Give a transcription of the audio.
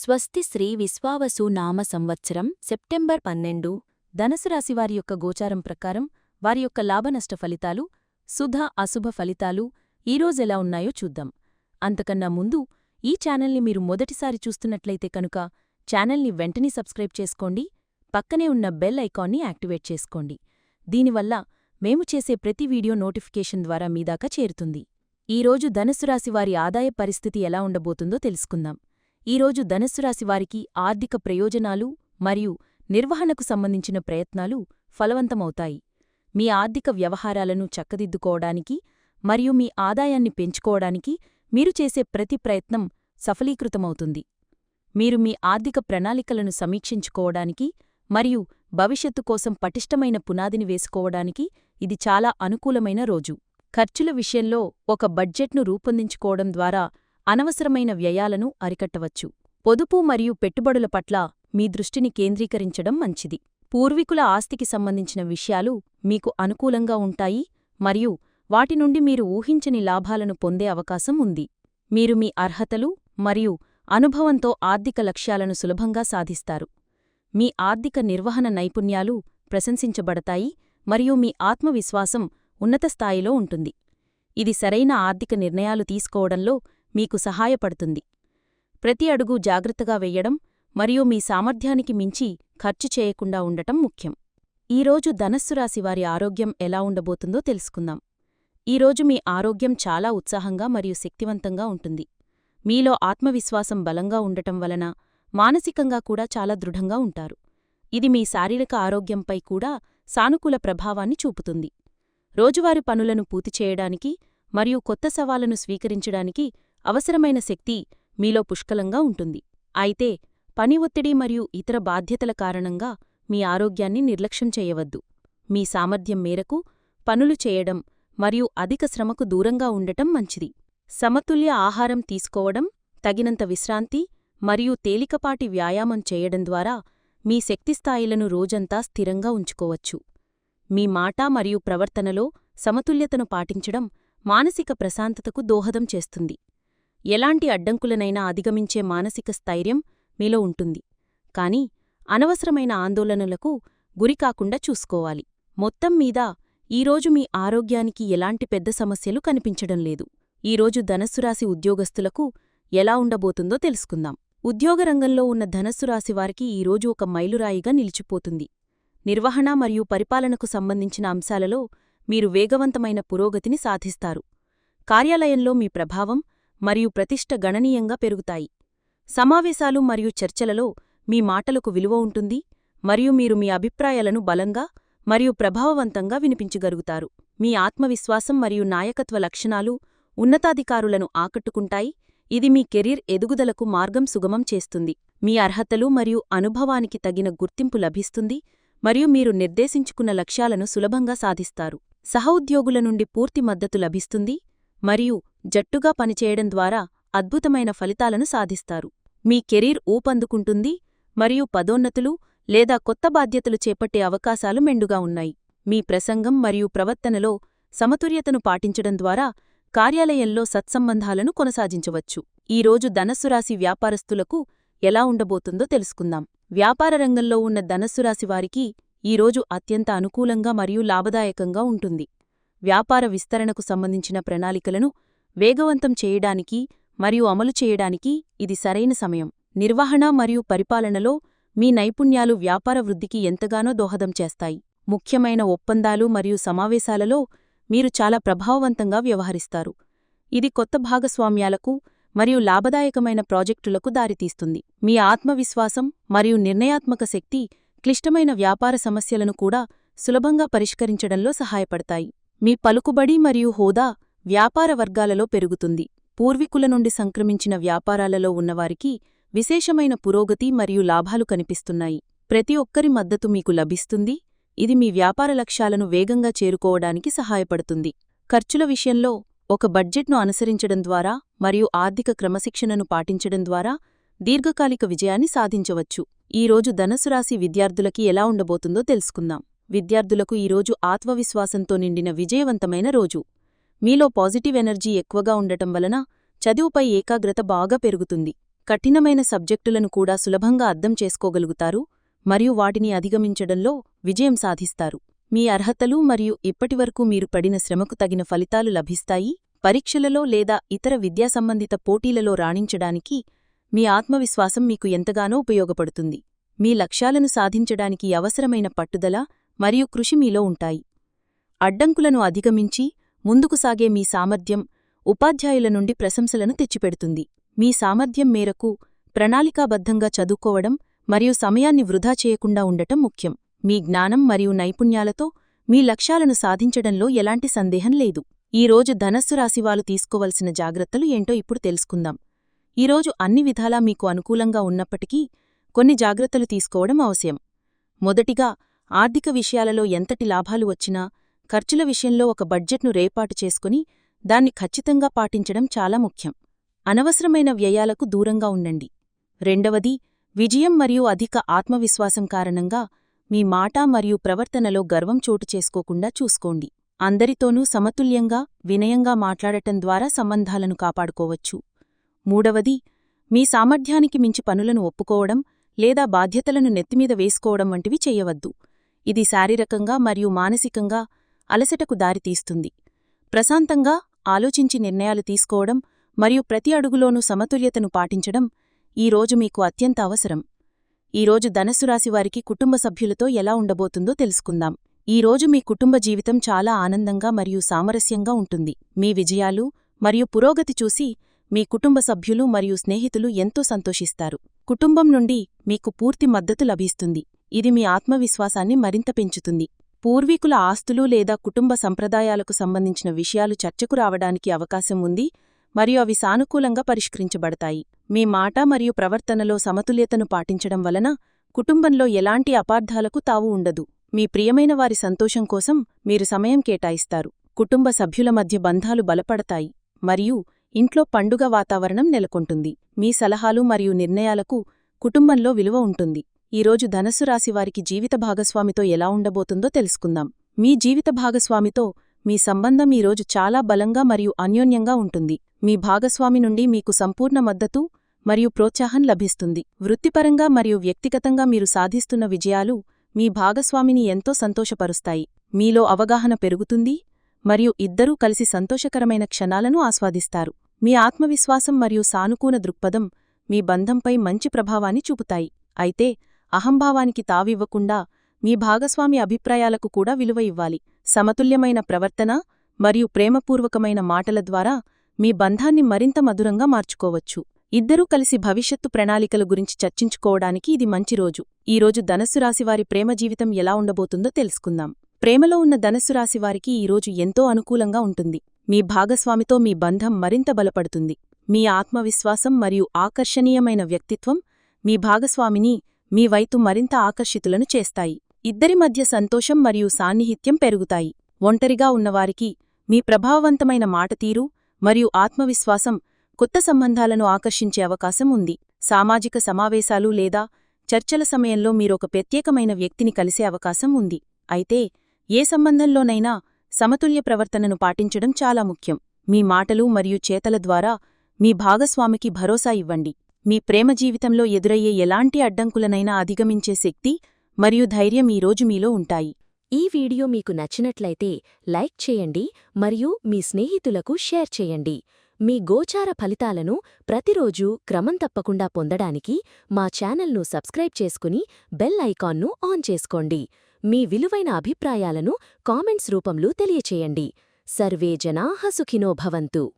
స్వస్తి శ్రీ విశ్వావసు నామ సంవత్సరం సెప్టెంబర్ పన్నెండు. ధనుసు రాశివారి యొక్క గోచారం ప్రకారం వారి యొక్క లాభనష్ట ఫలితాలు శుధ అశుభ ఫలితాలు ఈరోజెలా ఉన్నాయో చూద్దాం. అంతకన్నా ముందు ఈ ఛానల్ని మీరు మొదటిసారి చూస్తున్నట్లయితే కనుక ఛానల్ని వెంటనే సబ్స్క్రైబ్ చేసుకోండి పక్కనే ఉన్న బెల్ ఐకాన్ని యాక్టివేట్ చేసుకోండి. దీనివల్ల మేము చేసే ప్రతి వీడియో నోటిఫికేషన్ ద్వారా మీదాకా చేరుతుంది. ఈరోజు ధనుస్సు రాశి వారి ఆదాయ పరిస్థితి ఎలా ఉండబోతుందో తెలుసుకుందాం. ఈరోజు ధనుస్సు వారికి ఆర్థిక ప్రయోజనాలు మరియు నిర్వహణకు సంబంధించిన ప్రయత్నాలు ఫలవంతమవుతాయి. మీ ఆర్థిక వ్యవహారాలను చక్కదిద్దుకోవడానికి మరియు మీ ఆదాయాన్ని పెంచుకోవడానికి మీరు చేసే ప్రతి ప్రయత్నం సఫలీకృతమవుతుంది. మీరు మీ ఆర్థిక ప్రణాళికలను సమీక్షించుకోవడానికి మరియు భవిష్యత్తు కోసం పటిష్టమైన పునాదిని వేసుకోవడానికి ఇది చాలా అనుకూలమైన రోజు. ఖర్చుల విషయంలో ఒక బడ్జెట్ను రూపొందించుకోవడం ద్వారా అనవసరమైన వ్యయాలను అరికట్టవచ్చు. పొదుపు మరియు పెట్టుబడుల పట్ల మీ దృష్టిని కేంద్రీకరించడం మంచిది. పూర్వీకుల ఆస్తికి సంబంధించిన విషయాలు మీకు అనుకూలంగా ఉంటాయి మరియు వాటి నుండి మీరు ఊహించని లాభాలను పొందే అవకాశం ఉంది. మీరు మీ అర్హతలు మరియు అనుభవంతో ఆర్థిక లక్ష్యాలను సులభంగా సాధిస్తారు. మీ ఆర్థిక నిర్వహణ నైపుణ్యాలు ప్రశంసించబడతాయి మరియు మీ ఆత్మవిశ్వాసం ఉన్నత స్థాయిలో ఉంటుంది. ఇది సరైన ఆర్థిక నిర్ణయాలు తీసుకోవడంలో మీకు సహాయపడుతుంది. ప్రతి అడుగు జాగ్రత్తగా వెయ్యడం మరియు మీ సామర్థ్యానికి మించి ఖర్చు చేయకుండా ఉండటం ముఖ్యం. ఈరోజు ధనస్సు వారి ఆరోగ్యం ఎలా ఉండబోతుందో తెలుసుకుందాం. ఈరోజు మీ ఆరోగ్యం చాలా ఉత్సాహంగా మరియు శక్తివంతంగా ఉంటుంది. మీలో ఆత్మవిశ్వాసం బలంగా ఉండటం వలన మానసికంగా కూడా చాలా దృఢంగా ఉంటారు. ఇది మీ శారీరక ఆరోగ్యంపై కూడా సానుకూల ప్రభావాన్ని చూపుతుంది. రోజువారి పనులను పూర్తి చేయడానికి మరియు కొత్త సవాలను స్వీకరించడానికి అవసరమైన శక్తి మీలో పుష్కలంగా ఉంటుంది. అయితే పని ఒత్తిడి మరియు ఇతర బాధ్యతల కారణంగా మీ ఆరోగ్యాన్ని నిర్లక్ష్యం చేయవద్దు. మీ సామర్థ్యం మేరకు పనులు చేయడం మరియు అధిక శ్రమకు దూరంగా ఉండటం మంచిది. సమతుల్య ఆహారం తీసుకోవడం తగినంత విశ్రాంతి మరియు తేలికపాటి వ్యాయామం చేయడం ద్వారా మీ శక్తిస్థాయిలను రోజంతా స్థిరంగా ఉంచుకోవచ్చు. మీ మాట మరియు ప్రవర్తనలో సమతుల్యతను పాటించడం మానసిక ప్రశాంతతకు దోహదం చేస్తుంది. ఎలాంటి అడ్డంకులనైనా అధిగమించే మానసిక స్థైర్యం మీలో ఉంటుంది. కాని అనవసరమైన ఆందోళనలకు గురికాకుండా చూసుకోవాలి. మొత్తం మీద ఈరోజు మీ ఆరోగ్యానికి ఎలాంటి పెద్ద సమస్యలు కనిపించడం లేదు. ఈరోజు ధనస్సురాశి ఉద్యోగస్తులకు ఎలా ఉండబోతుందో తెలుసుకుందాం. ఉద్యోగరంగంలో ఉన్న ధనస్సురాశి వారికి ఈరోజు ఒక మైలురాయిగా నిలిచిపోతుంది. నిర్వహణ మరియు పరిపాలనకు సంబంధించిన అంశాలలో మీరు వేగవంతమైన పురోగతిని సాధిస్తారు. కార్యాలయంలో మీ ప్రభావం మరియు ప్రతిష్ట గణనీయంగా పెరుగుతాయి. సమావేశాలు మరియు చర్చలలో మీ మాటలకు విలువ ఉంటుంది మరియు మీరు మీ అభిప్రాయాలను బలంగా మరియు ప్రభావవంతంగా వినిపించగలుగుతారు. మీ ఆత్మవిశ్వాసం మరియు నాయకత్వ లక్షణాలు ఉన్నతాధికారులను ఆకట్టుకుంటాయి. ఇది మీ కెరీర్ ఎదుగుదలకు మార్గం సుగమం చేస్తుంది. మీ అర్హతలు మరియు అనుభవానికి తగిన గుర్తింపు లభిస్తుంది మరియు మీరు నిర్దేశించుకున్న లక్ష్యాలను సులభంగా సాధిస్తారు. సహోద్యోగుల నుండి పూర్తి మద్దతు లభిస్తుంది మరియు జట్టుగా పనిచేయడం ద్వారా అద్భుతమైన ఫలితాలను సాధిస్తారు. మీ కెరీర్ ఊపందుకుంటుంది మరియు పదోన్నతులు లేదా కొత్త బాధ్యతలు చేపట్టే అవకాశాలు మెండుగా ఉన్నాయి. మీ ప్రసంగం మరియు ప్రవర్తనలో సమతుల్యతను పాటించడం ద్వారా కార్యాలయంలో సత్సంబంధాలను కొనసాగించవచ్చు. ఈరోజు ధనస్సురాశి వ్యాపారస్తులకు ఎలా ఉండబోతుందో తెలుసుకుందాం. వ్యాపార రంగంలో ఉన్న ధనస్సురాశి వారికి ఈరోజు అత్యంత అనుకూలంగా మరియు లాభదాయకంగా ఉంటుంది. వ్యాపార విస్తరణకు సంబంధించిన ప్రణాళికలను వేగవంతం చేయడానికి మరియు అమలు చేయడానికి ఇది సరైన సమయం. నిర్వహణ మరియు పరిపాలనలో మీ నైపుణ్యాలు వ్యాపార వృద్ధికి ఎంతగానో దోహదం చేస్తాయి. ముఖ్యమైన ఒప్పందాలు మరియు సమావేశాలలో మీరు చాలా ప్రభావవంతంగా వ్యవహరిస్తారు. ఇది కొత్త భాగస్వామ్యాలకు మరియు లాభదాయకమైన ప్రాజెక్టులకు దారితీస్తుంది. మీ ఆత్మవిశ్వాసం మరియు నిర్ణయాత్మక శక్తి క్లిష్టమైన వ్యాపార సమస్యలను కూడా సులభంగా పరిష్కరించడంలో సహాయపడతాయి. మీ పలుకుబడి మరియు హోదా వ్యాపార వర్గాలలో పెరుగుతుంది. పూర్వీకుల నుండి సంక్రమించిన వ్యాపారాలలో ఉన్నవారికి విశేషమైన పురోగతి మరియు లాభాలు కనిపిస్తున్నాయి. ప్రతి ఒక్కరి మద్దతు మీకు లభిస్తుంది. ఇది మీ వ్యాపార లక్ష్యాలను వేగంగా చేరుకోవడానికి సహాయపడుతుంది. ఖర్చుల విషయంలో ఒక బడ్జెట్ను అనుసరించడం ద్వారా మరియు ఆర్థిక క్రమశిక్షణను పాటించడం ద్వారా దీర్ఘకాలిక విజయాన్ని సాధించవచ్చు. ఈరోజు ధనసురాశి విద్యార్థులకి ఎలా ఉండబోతుందో తెలుసుకుందాం. విద్యార్థులకు ఈరోజు ఆత్మవిశ్వాసంతో నిండిన విజయవంతమైన రోజు. మీలో పాజిటివ్ ఎనర్జీ ఎక్కువగా ఉండటం వలన చదువుపై ఏకాగ్రత బాగా పెరుగుతుంది. కఠినమైన సబ్జెక్టులను కూడా సులభంగా అర్థం చేసుకోగలుగుతారు మరియు వాటిని అధిగమించడంలో విజయం సాధిస్తారు. మీ అర్హతలు మరియు ఇప్పటివరకు మీరు పడిన శ్రమకు తగిన ఫలితాలు లభిస్తాయి. పరీక్షలలో లేదా ఇతర విద్యాసంబంధిత పోటీలలో రాణించడానికి మీ ఆత్మవిశ్వాసం మీకు ఎంతగానో ఉపయోగపడుతుంది. మీ లక్ష్యాలను సాధించడానికి అవసరమైన పట్టుదల మరియు కృషి మీలో ఉంటాయి. అడ్డంకులను అధిగమించి ముందుకు సాగే మీ సామర్థ్యం ఉపాధ్యాయుల నుండి ప్రశంసలను తెచ్చిపెడుతుంది. మీ సామర్థ్యం మేరకు ప్రణాళికాబద్ధంగా చదువుకోవడం మరియు సమయాన్ని వృధా చేయకుండా ఉండటం ముఖ్యం. మీ జ్ఞానం మరియు నైపుణ్యాలతో మీ లక్ష్యాలను సాధించడంలో ఎలాంటి సందేహం లేదు. ఈరోజు ధనస్సు రాశివాలు తీసుకోవలసిన జాగ్రత్తలు ఏంటో ఇప్పుడు తెలుసుకుందాం. ఈరోజు అన్ని విధాలా మీకు అనుకూలంగా ఉన్నప్పటికీ కొన్ని జాగ్రత్తలు తీసుకోవడం అవసరం. మొదటిగా ఆర్థిక విషయాలలో ఎంతటి లాభాలు వచ్చినా ఖర్చుల విషయంలో ఒక బడ్జెట్ను రేపాటు చేసుకుని దాన్ని ఖచ్చితంగా పాటించడం చాలా ముఖ్యం. అనవసరమైన వ్యయాలకు దూరంగా ఉండండి. రెండవది విజయం మరియు అధిక ఆత్మవిశ్వాసం కారణంగా మీ మాట మరియు ప్రవర్తనలో గర్వం చోటు చేసుకోకుండా చూసుకోండి. అందరితోనూ సమతుల్యంగా వినయంగా మాట్లాడటం ద్వారా సంబంధాలను కాపాడుకోవచ్చు. మూడవది మీ సామర్థ్యానికి మించి పనులను ఒప్పుకోవడం లేదా బాధ్యతలను నెత్తిమీద వేసుకోవడం వంటివి చెయ్యవద్దు ఇది శారీరకంగా మరియు మానసికంగా అలసటకు దారితీస్తుంది ప్రశాంతంగా ఆలోచించి నిర్ణయాలు తీసుకోవడం మరియు ప్రతి అడుగులోనూ సమతుల్యతను పాటించడం ఈరోజు మీకు అత్యంత అవసరం. ఈరోజు ధనస్సు రాశివారికి కుటుంబ సభ్యులతో ఎలా ఉండబోతుందో తెలుసుకుందాం. ఈరోజు మీ కుటుంబ జీవితం చాలా ఆనందంగా మరియు సామరస్యంగా ఉంటుంది. మీ విజయాలు మరియు పురోగతి చూసి మీ కుటుంబ సభ్యులు మరియు స్నేహితులు ఎంతో సంతోషిస్తారు. కుటుంబం నుండి మీకు పూర్తి మద్దతు లభిస్తుంది. ఇది మీ ఆత్మవిశ్వాసాన్ని మరింత పెంచుతుంది. పూర్వీకుల ఆస్తులు లేదా కుటుంబ సంప్రదాయాలకు సంబంధించిన విషయాలు చర్చకు రావడానికి అవకాశం ఉంది మరియు అవి సానుకూలంగా పరిష్కరించబడతాయి. మీ మాట మరియు ప్రవర్తనలో సమతుల్యతను పాటించడం వలన కుటుంబంలో ఎలాంటి అపార్థాలకు తావు ఉండదు. మీ ప్రియమైన వారి సంతోషం కోసం మీరు సమయం కేటాయిస్తారు. కుటుంబ సభ్యుల మధ్య బంధాలు బలపడతాయి మరియు ఇంట్లో పండుగ వాతావరణం నెలకొంటుంది. మీ సలహాలు మరియు నిర్ణయాలకు కుటుంబంలో విలువ ఉంటుంది. ఈరోజు ధనస్సు రాశివారికి జీవిత భాగస్వామితో ఎలా ఉండబోతుందో తెలుసుకుందాం. మీ జీవిత భాగస్వామితో మీ సంబంధం ఈరోజు చాలా బలంగా మరియు అన్యోన్యంగా ఉంటుంది. మీ భాగస్వామి నుండి మీకు సంపూర్ణ మద్దతు మరియు ప్రోత్సాహం లభిస్తుంది. వృత్తిపరంగా మరియు వ్యక్తిగతంగా మీరు సాధిస్తున్న విజయాలు మీ భాగస్వామిని ఎంతో సంతోషపరుస్తాయి. మీలో అవగాహన పెరుగుతుంది మరియు ఇద్దరూ కలిసి సంతోషకరమైన క్షణాలను ఆస్వాదిస్తారు. మీ ఆత్మవిశ్వాసం మరియు సానుకూల దృక్పథం మీ బంధంపై మంచి ప్రభావాన్ని చూపుతాయి. అయితే అహంభావానికి తావివ్వకుండా మీ భాగస్వామి అభిప్రాయాలకు కూడా విలువ ఇవ్వాలి. సమతుల్యమైన ప్రవర్తన మరియు ప్రేమపూర్వకమైన మాటల ద్వారా మీ బంధాన్ని మరింత మధురంగా మార్చుకోవచ్చు. ఇద్దరూ కలిసి భవిష్యత్తు ప్రణాళికల గురించి చర్చించుకోవడానికి ఇది మంచి రోజు. ఈరోజు ధనస్సు రాశివారి ప్రేమ జీవితం ఎలా ఉండబోతుందో తెలుసుకుందాం. ప్రేమలో ఉన్న ధనస్సు రాశివారికి ఈరోజు ఎంతో అనుకూలంగా ఉంటుంది. మీ భాగస్వామితో మీ బంధం మరింత బలపడుతుంది. మీ ఆత్మవిశ్వాసం మరియు ఆకర్షణీయమైన వ్యక్తిత్వం మీ భాగస్వామిని మీ వైపు మరింత ఆకర్షితులను చేస్తాయి. ఇద్దరి మధ్య సంతోషం మరియు సాన్నిహిత్యం పెరుగుతాయి. ఒంటరిగా ఉన్నవారికి మీ ప్రభావవంతమైన మాటతీరు మరియు ఆత్మవిశ్వాసం కొత్త సంబంధాలను ఆకర్షించే అవకాశం ఉంది. సామాజిక సమావేశాలు లేదా చర్చల సమయంలో మీరొక ప్రత్యేకమైన వ్యక్తిని కలిసే అవకాశం ఉంది. అయితే ఏ సంబంధంలోనైనా సమతుల్య ప్రవర్తనను పాటించడం చాలా ముఖ్యం. మీ మాటలు మరియు చేతల ద్వారా మీ భాగస్వామికి భరోసా ఇవ్వండి. మీ ప్రేమ జీవితంలో ఎదురయ్యే ఎలాంటి అడ్డంకులనైనా అధిగమించే శక్తి మరియు ధైర్యం ఈరోజు మీలో ఉంటాయి. ఈ వీడియో మీకు నచ్చినట్లయితే లైక్ చేయండి మరియు మీ స్నేహితులకు షేర్ చేయండి. మీ గోచార ఫలితాలను ప్రతిరోజూ క్రమం తప్పకుండా పొందడానికి మా ఛానల్ను సబ్స్క్రైబ్ చేసుకుని బెల్ ఐకాన్ను ఆన్ చేసుకోండి. మీ విలువైన అభిప్రాయాలను కామెంట్స్ రూపంలో తెలియచేయండి. సర్వే జనాః సుఖినో భవంతు.